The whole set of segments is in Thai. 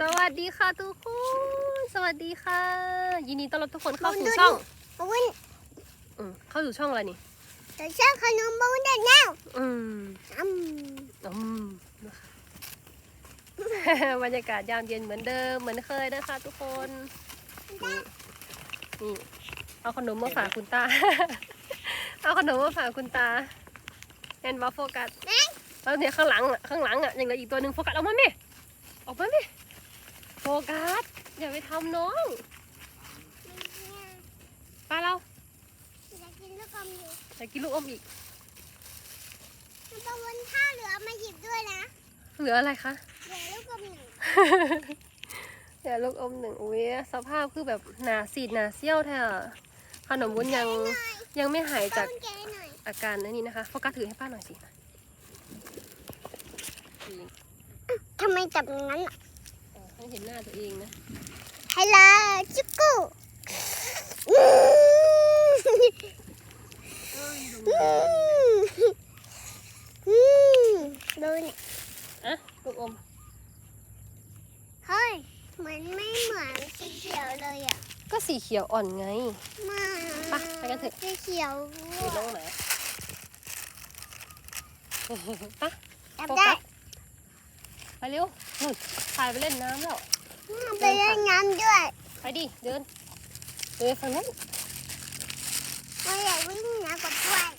สวัสดีค่ะทุกคน สวัสดีค่ะ ยินดีต้อนรับทุกคนเข้าสู่ช่องบุ้นอืมเข้าสู่ช่องอะไรนี่ตัวเชื่อขนมบุ้นได้แล้วอืมอืมอืมนะคะบรรยากาศยามเย็นเหมือนเดิมเหมือนเคยนะคะทุกคนนี่นี่เอาขนมมาฝากคุณตา เอาขนมมาฝากคุณตาเห็นว่าโฟกัสแล้วเนี่ยข้างหลังอะข้างหลังอะยังเหลืออีกตัวหนึ่งโฟกัสออกมาไหมออกมาไหม โฟกัสอย่าไปทำน้องปลาเราอยากกินลูกอมอยู่อยากกินลูกอมอีกมันต้องวนท่าเรือมาหยิบด้วยนะ เหลืออะไรคะ เหลือลูกอมหนึ่งเหลือลูกอมหนึ่งอุ้ยสภาพคือแบบหนาสีดหนาเซี่ยวแท้อะขนมวุ้นยังยังไม่หายต้จากนแกะหน่อยอาการนั้นนี่นะคะโฟกัสถือให้ป้าหน่อยสิทำไมจับอย่างนั้นอะ เออให้เห็นหน้าตัวเองนะฮัลโหลจุกกูอืมอืมอืมดูเนี่ยอะลูกอมเฮ้ยเหมือนไม่เหมือนสีเขียวเลยอะก็สีเขียวอ่อนไงมาไปไปกันเถอะสีเขียวอยู่น้องไหนปะจับโฟได้กัสไป เร็วนู่นพายไปเล่นน้ำแล้ว ไปเล่นน้ำด้วย ไปดิ เดิน เดินฝั่งนั้นไม่อยากวิ่งน้ำกับด้วย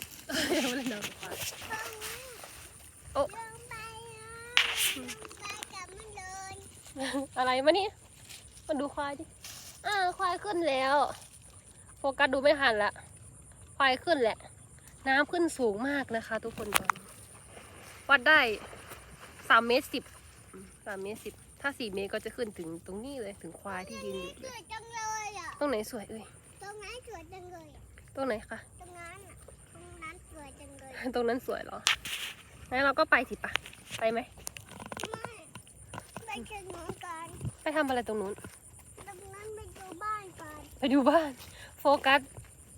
เดินไปเล่นน้ำกับควายโอ๊ะลงไปนะไปกับมันเลยอะไรมานี่มาดูควายดิ อ่า ควายขึ้นแล้ว โฟกัสดูไม่ทันละ ควายขึ้นแหละ น้ำขึ้นสูงมากนะคะ ทุกคนตอนนี้วัดได้สามเมตรสิบ สามเมตรสิบถ้าสี่เมตรก็จะขึ้นถึงตรงนี้เลยถึงควายที่ยืนอยู่สเลยวยจังเลยอะตรงไหนสวยเอ่ยตรงนั้นสวยจังเลยอะตรงไหนคะ ตรงนั้นอะตรงนั้นสวยจังเลยตรงนั้นสวยเหรองั้นเราก็ไปสิปะไปไหมไม่ไปเชิญน้องกันไปทำอะไรตรงนู้น ตรงนั้นไปดูบ้านกันไปดูบ้าน โฟกัส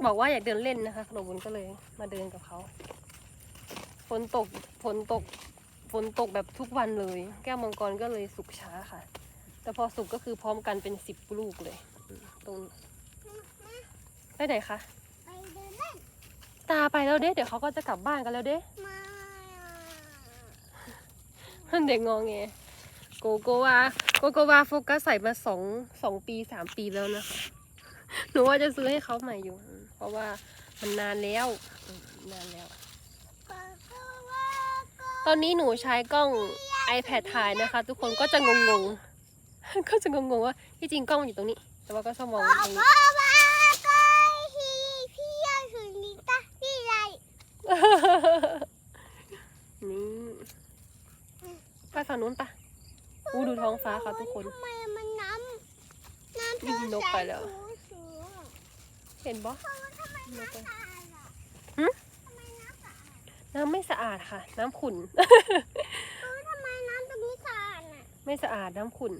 บอกว่าอยากเดินเล่นนะคะขนมบุญก็เลยมาเดินกับเขาฝนตกฝนตก ฝนตกแบบทุกวันเลย แก้วมังกรก็เลยสุกช้าค่ะ แต่พอสุกก็คือพร้อมกันเป็นสิบลูกเลย ตรงไปไหนคะไปเดินเล่นตาไปแล้วเด้เดี๋ยวเขาก็จะกลับบ้านกันแล้วเด้มาเด็กงองแงโกโกวาโกโกวาโฟกัสใส่มาสองสองปีสามปีแล้วนะคะ หนูว่าจะซื้อให้เขาใหม่อยู่ เพราะว่ามันนานแล้วนานแล้ว ตอนนี้หนูใช้กล้อง iPad ถ่ายนะคะ ทุกคนก็จะงงๆ ก็จะงงๆว่าที่จริงกล้องมันอยู่ตรงนี้ แต่ว่าก็ชอบมองตรงนี้ก็ว่าก็พี่พี่ยาสุนิตาพี่ไรนี่ไปฝั่งนู้นปะอู้ดูท้องฟ้าค่ะทุกคนทำไมมันน้ำน้ำนี่นกไปแล้วสูงๆอะเห็นปะทำไมน้ำสะอาดอะหึทำไมน้ำสะอาด น้ำไม่สะอาดค่ะ น้ำขุ่น เออทำไมน้ำตรงนี้สะอาดอะไม่สะอาดน้ำขุ่น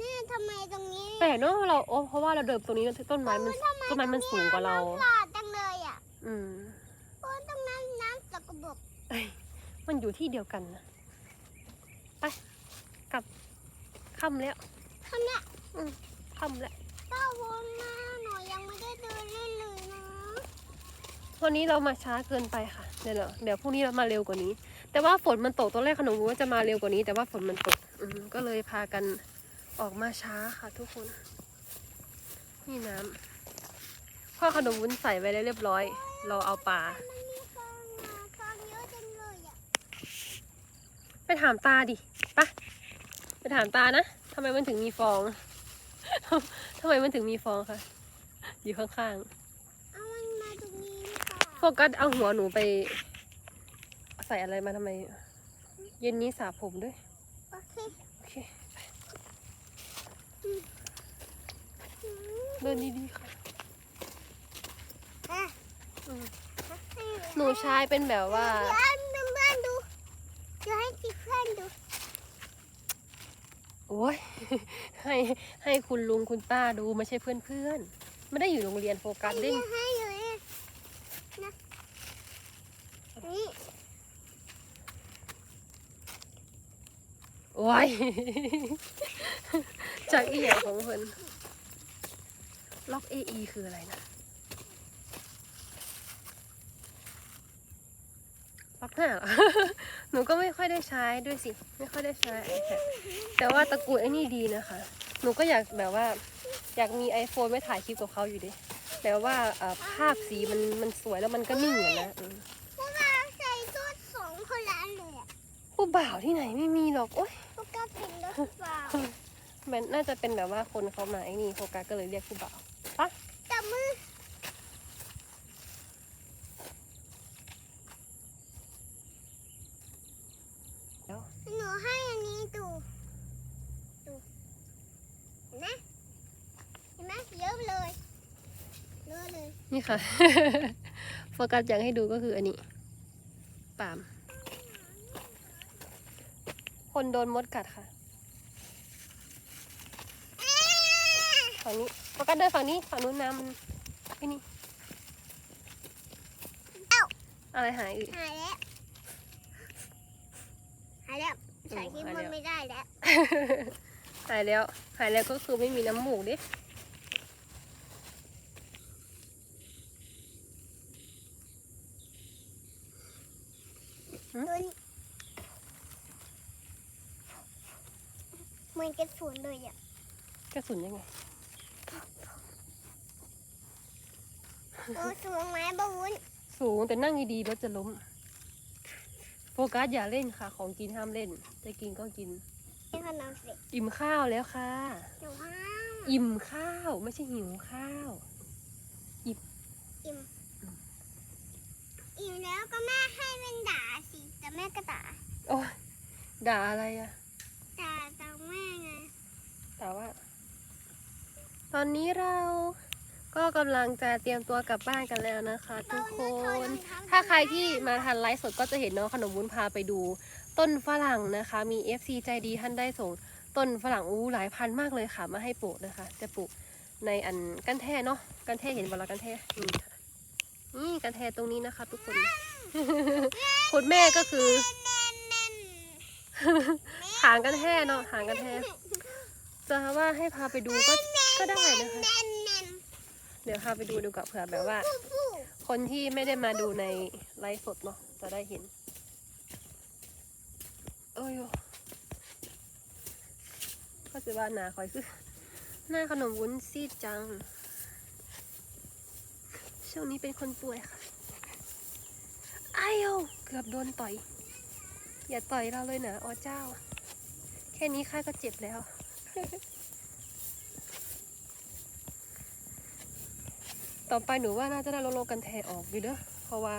นี่ทำไมตรงนี้แปลกเนอะเราโอ้เพราะว่าเราเดินตรงนี้ต้นไม้มันทำไมต้นไม้มันสูงกว่าเรา น้ำสะอาดจังเลยอะอืมเพราะตรงนั้นน้ำสกปรกมันอยู่ที่เดียวกันนะไปกลับค่ำแล้วทำเนี่ยค่ำแล้วป้าวนมาหนูยังไม่ได้เดินเล่นเลยนะวันนี้เรามาช้าเกินไปค่ะ เดี๋ยวเราเดี๋ยวพรุ่งนี้เรามาเร็วกว่านี้ แต่ว่าฝนมันตกตอนแรกขนมรู้ว่าจะมาเร็วกว่านี้ แต่ว่าฝนมันตกก็เลยพากันออกมาช้าค่ะทุกคน นี่น้ำพ่อขนมวุ้นใส่ไว้แล้วเรียบร้อย เราเอาปลาไปถามตาดิไปะไปถามตานะทำไมมันถึงมีฟองทำไมมันถึงมีฟองคะอยู่ข้างเโฟกัสเอาหัวหนูไป ใส่อะไรมาทำไม เย็นนี้สระผมด้วย โอเคโอเคเดินดีๆค่ะ อะอืมให้หนูใช้เป็นแบบว่า เดี๋ยวให้เพื่อนๆดูเดี๋ยวให้เพื่อนๆดูโอ้ย ให้ให้คุณลุงคุณป้าดูไม่ใช่เพื่อนๆ ไม่ได้อยู่โรงเรียนโฟกัสเล่นดี๋ยวให้เลยนะ นี่โโอ้ยจากอีหยังของเพิ่นล็อก AE คืออะไรนะล็อกหน้าเหรอ หนูก็ไม่ค่อยได้ใช้ด้วยสิ ไม่ค่อยได้ใช้ iPad แต่ว่าตระกูลไอ้นี่ดีนะคะ หนูก็อยากแบบว่า อยากมี iPhone ไว้ถ่ายคลิปกับเขาอยู่ดิ แต่ว่าเอ่อภาพสีมันมันสวยแล้วมันก็นิ่งอะนะอืมพวกเราใส่ชุดสองคนละอันเลยอะ ผู้บ่าวที่ไหนไม่มีหรอก โอ๊ยพวก เราเป็นรถเปล่ามันน่าจะเป็นแบบว่าคนเขามาไอ้นี่โฟกัสก็เลยเรียกผู้บ่าวปะจับมือแล้วหนูให้อันนี้ดูดูเห็นไหมเห็นไหมเยอะเลยเยอะเลย นี่ค่ะ โฟกัสอยากให้ดูก็คืออันนี้ปาล์มคนโดนมดกัดค่ะ ฝั่งนี้โฟกัสเดินฝั่งนี้ฝั่งนู้นน้ำมันไอ้นี่เอ้า อะไรหายอีก หายแล้ว หายแล้วใส่ที่หายมัแล้นวไม่ได้แล้ว หายแล้ว หายแล้วก็คือไม่มีน้ำมูกดิโดนเหมือนกระสุนเลยอะ กระสุนยังไง โอ้สูงไหมบ้าวุ้นสูงแต่นั่งดีๆรถจะล้ม โฟกัสอย่าเล่นค่ะ ของกินห้ามเล่น จะกินก็กินนี่ขนมเสร็จอิ่มข้าวแล้วค่ะ หนูห้ามอิ่มข้าวไม่ใช่หิวข้าว อิ่มอิ่มแล้วก็แม่ให้เป็นด่าสิแต่แม่ก็ด่าโอ้ยด่าอะไรอะด่าตามแม่ไง แต่ว่า ตอนนี้เรา ก็กำลังจะเตรียมตัวกลับบ้านกันแล้วนะคะ ทุกคน ถ้าใครที่มาทันไลฟ์สดก็จะเห็นน้องขนมวุ้นพาไปดู ต้นฝรั่งนะคะ มี FC ใจดีท่านได้ส่งต้นฝรั่งอู้หลายพันมากเลยค่ะ มาให้ปลูกนะคะ จะปลูกในอันกันแท่เนาะกันแท่เห็นบอลกันแท่นี่ค่ะนี่กันแท่ตรงนี้นะคะ ทุกคนคุณแม่ก็คือหางกันแท่เนาะหางกันแท่จะว่าให้พาไปดูก็ก็ได้นะคะ เดี๋ยวพาไปดูดูกับเผื่อแบบว่า คนที่ไม่ได้มาดูในไลฟ์สดเนาะจะได้เห็นเอ้ยก็จะว่าหนาคอยคือหน้าขนมวุ้นซีดจัง ช่วงนี้เป็นคนป่วยค่ะอ้าโยเกือบโดนต่อย อย่าต่อยเราเลยนะอ๋อเจ้า แค่นี้ข้าก็เจ็บแล้ว ต่อไปหนูว่าน่าจะได้โลโลกันแทออกอยู่เด้อเพราะว่า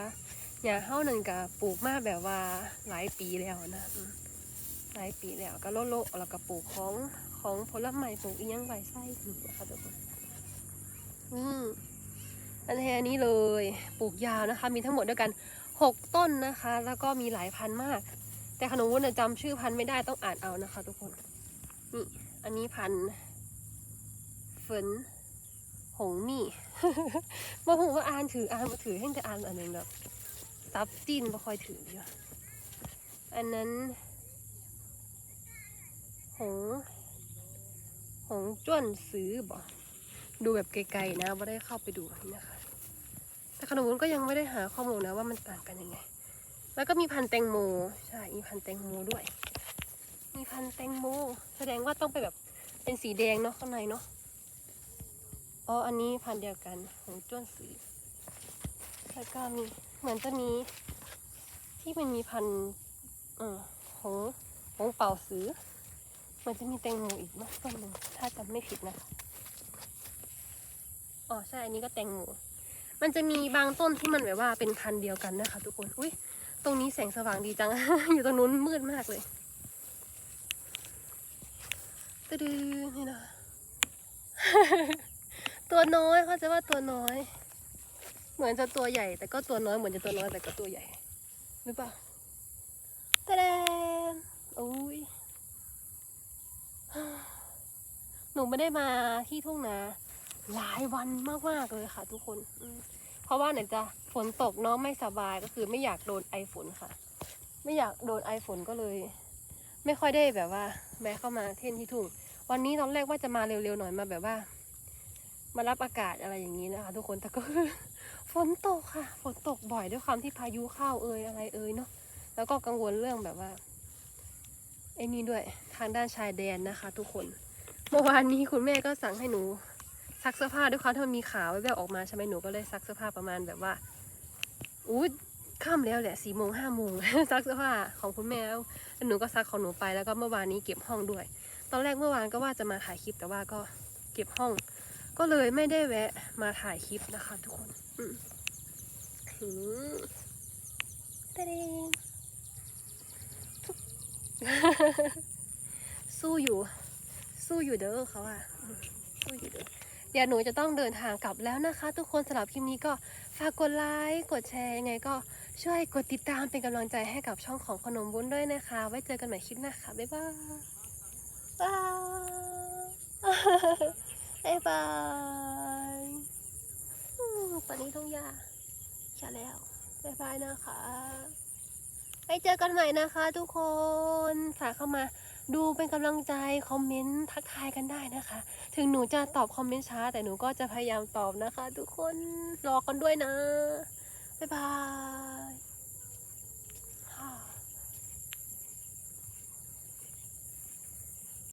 อย่าเฮ้านั่นกะปลูกมาแบบว่าหลายปีแล้วนะหลายปีแล้วก็โลโลแล้วก็ปลูกของของผลไม้ปลูกอีหยังใบไส้นี่นะคะทุกคนอืมอันแทนี้เลยปลูกยาวนะคะ มีทั้งหมดด้วยกันหกต้นนะคะ แล้วก็มีหลายพันมาก แต่ขนมวุ้นนจำชื่อพันไม่ได้ต้องอ่านเอานะคะ ทุกคนนี่อันนี้พันธุ์ฝน หงมี่บ่หูว่าอ่านถืออ่านมาถือให้แต่อ่านอันหนึงแบบตับตีนบ่คอยถืออยู่อันนั้น หง หงจ้วนซื้อบ่ดูแบบไกลๆนะไม่ได้เข้าไปดูนะคะ แต่ขนมวุ้นก็ยังไม่ได้หาข้อมูลนะว่ามันต่างกันยังไง แล้วก็มีพันแตงโม ใช่ มีพันแตงโมด้วย มีพันแตงโม แสดงว่าต้องไปแบบเป็นสีแดงเนาะข้างในเนาะ อ๋อ อันนี้พันธุ์เดียวกันของจ้วนสีแล้วก็มีเหมือนจะมีที่มันมีพันธุ์เออของของเป่าสือเหมันจะมีแตงโมอีกเนอะต้นหนึ่งถ้าจำไม่ผิดนะอ๋อใช่อันนี้ก็แตงโมมันจะมีบางต้นที่มันแบบว่าเป็นพันธุ์เดียวกันนะคะ ทุกคนอุ้ยตรงนี้แสงสว่างดีจัง อยู่ตรงนู้นมืดมากเลยตะดือนี่นะ ตัวน้อยเขาจะว่าตัวน้อย เหมือนจะตัวใหญ่ แต่ก็ตัวน้อยเหมือนจะตัวน้อยแต่ก็ตัวใหญ่หรือเปล่าตะแดนอุ้ยหนูไม่ได้มาที่ทุ่งนาหลายวันมากๆเลยค่ะ ทุกคนเพราะว่าไหนจะฝนตกเน้องไม่สบายก็คือไม่อยากโดนไอฝนค่ะ ไม่อยากโดนไอฝนก็เลย ไม่ค่อยได้แบบว่าแวะเข้ามาเท่นที่ทุ่งวันนี้ตอนแรกว่าจะมาเร็วๆหน่อยมาแบบว่า มารับอากาศอะไรอย่างนี้นะคะ ทุกคนแต่ก็ฝนตกค่ะ ฝนตกบ่อยด้วยความที่พายุเข้าเอ่ยอะไรเอ่ยเนาะแล้วก็กังวลเรื่องแบบว่าไอ้นี่ด้วยทางด้านชายแดนนะคะ ทุกคนเมื่อวานนี้คุณแม่ก็สั่งให้หนูซักเสื้อผ้าด้วยความที่มันมีขาวแววๆออกมาใช่ไหมหนูก็เลยซักเสื้อผ้าประมาณแบบว่าอู้ค่ำแล้วแหละสี่โมงห้าโมงซักเสื้อผ้าของคุณแม่แล้วแล้วหนูก็ซักของหนูไปแล้วก็เมื่อวานนี้เก็บห้องด้วย ตอนแรกเมื่อวานก็ว่าจะมาถ่ายคลิปแต่ว่าก็เก็บห้อง ก็เลยไม่ได้แวะมาถ่ายคลิปนะคะทุกคนอืมหืมตะเดงสู้อยู่ สู้อยู่เด้อเขาอะอืมสู้อยู่เด้อเดี๋ยวหนูจะต้องเดินทางกลับแล้วนะคะ ทุกคนสำหรับคลิปนี้ก็ฝากกดไลค์กดแชร์ยังไงก็ช่วยกดติดตามเป็นกำลังใจให้กับช่องของขนมวุ้นด้วยนะคะ ไว้เจอกันใหม่คลิปหน้าค่ะ บ๊ายบาย บายบ๊ายบายตอนนี้ทุ่งหญ้าช่แล้วบ๊ายบายนะคะไปเจอกันใหม่นะคะทุกคนฝากเข้ามาดูเป็นกำลังใจคอมเมนต์ทักทายกันได้นะคะ ถึงหนูจะตอบคอมเมนต์ช้า แต่หนูก็จะพยายามตอบนะคะ ทุกคนรอกันด้วยนะ บ๊ายบาย